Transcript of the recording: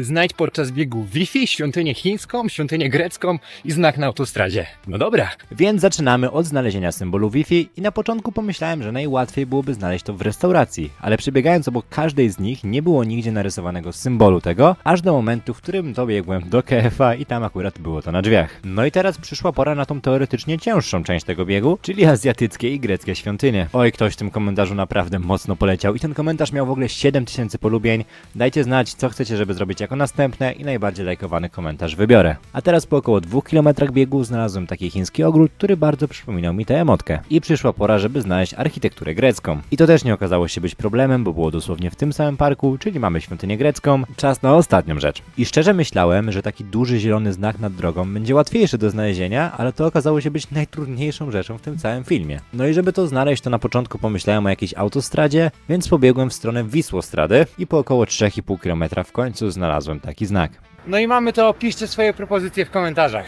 Znajdź podczas biegu Wi-Fi, świątynię chińską, świątynię grecką i znak na autostradzie. No dobra. Więc zaczynamy od znalezienia symbolu Wi-Fi i na początku pomyślałem, że najłatwiej byłoby znaleźć to w restauracji, ale przebiegając obok każdej z nich nie było nigdzie narysowanego symbolu tego, aż do momentu, w którym dobiegłem do KFA i tam akurat było to na drzwiach. No i teraz przyszła pora na tą teoretycznie cięższą część tego biegu, czyli azjatyckie i greckie świątynie. Oj, ktoś w tym komentarzu naprawdę mocno poleciał i ten komentarz miał w ogóle 7000 polubień. Dajcie znać, co chcecie, żeby zrobić następne i najbardziej lajkowany komentarz wybiorę. A teraz po około 2 km biegu znalazłem taki chiński ogród, który bardzo przypominał mi tę emotkę. I przyszła pora, żeby znaleźć architekturę grecką. I to też nie okazało się być problemem, bo było dosłownie w tym samym parku, czyli mamy świątynię grecką. Czas na ostatnią rzecz. I szczerze myślałem, że taki duży zielony znak nad drogą będzie łatwiejszy do znalezienia, ale to okazało się być najtrudniejszą rzeczą w tym całym filmie. No i żeby to znaleźć, to na początku pomyślałem o jakiejś autostradzie, więc pobiegłem w stronę Wisłostrady i po około 3,5 km w końcu znalazłem taki znak. No i mamy to, piszcie swoje propozycje w komentarzach.